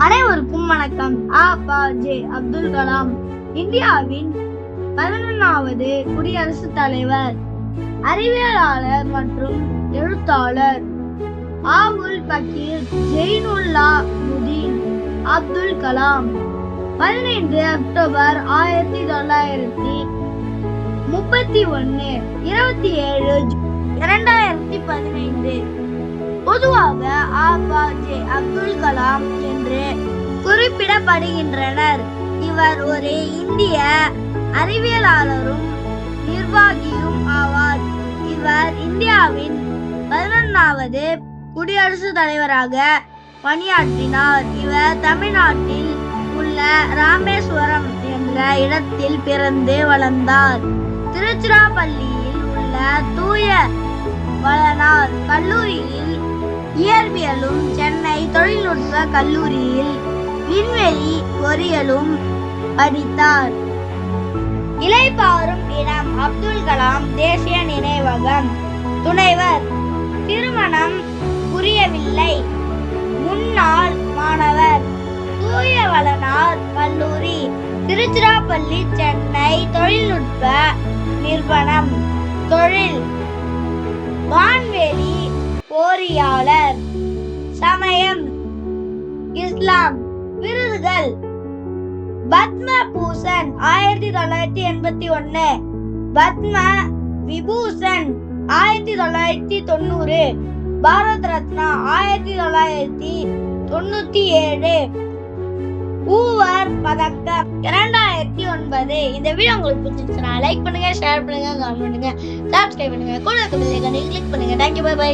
ஆ பா ஜே அப்துல் கலாம். இந்தியாவின் பதினொன்றாவது குடியரசுத் தலைவர் அறிவியலாளர் மற்றும் எழுத்தாளர் ஆபுல் பக்கீர் ஜெயினுல்லா முதீன் அப்துல் கலாம். பதினைந்து அக்டோபர் ஆயிரத்தி தொள்ளாயிரத்தி முப்பத்தி ஒன்னு இருபத்தி ஏழு இரண்டாயிரத்தி பதினைந்து. பொதுவாக ஆ ஜே அப்துல் கலாம் என்று குறிப்பிடப்படுகின்றனர். இவர் ஒரு இந்திய அறிவியலாளரும் நிர்வாகியும் ஆவார். இவர் இந்தியாவின் பதினொன்றாவது குடியரசுத் தலைவராக பணியாற்றினார். இவர் தமிழ்நாட்டில் உள்ள ராமேஸ்வரம் என்ற இடத்தில் பிறந்து வளர்ந்தார். திருச்சிராப்பள்ளியில் உள்ள தூய வளனார் கல்லூரியில் இயற்பியலும் சென்னை தொழில்நுட்ப கல்லூரியில் விண்வெளி பொறியியலும் படித்தார். இலைப்பாரும் இடம் அப்துல் கலாம் தேசிய நினைவகம். துணைவர் திருமணம் புரியவில்லை. முன்னாள் மாணவர் தூயவளனார் கல்லூரி திருச்சிராப்பள்ளி சென்னை தொழில்நுட்ப நிறுவனம். தொழில் வான்வெளி விருதுகள். பத்ம பூசன் ஆயிரத்தி தொள்ளாயிரத்தி எண்பத்தி ஒன்னு. பத்ம விபூஷன் ஆயிரத்தி தொள்ளாயிரத்தி தொண்ணூறு. பாரத் ரத்னா ஆயிரத்தி தொள்ளாயிரத்தி தொண்ணூத்தி ஏழு. ஊவர் பதக்கம் இரண்டாயிரத்தி ஒன்பது. இந்த வீடியோ உங்களுக்கு பிடிச்சிருச்சுன்னா லைக் பண்ணுங்க ஷேர் பண்ணுங்க கமெண்ட் பண்ணுங்க சப்ஸ்கிரைப் பண்ணுங்க. கூட கிளிக் பண்ணுங்க. Thank you bye by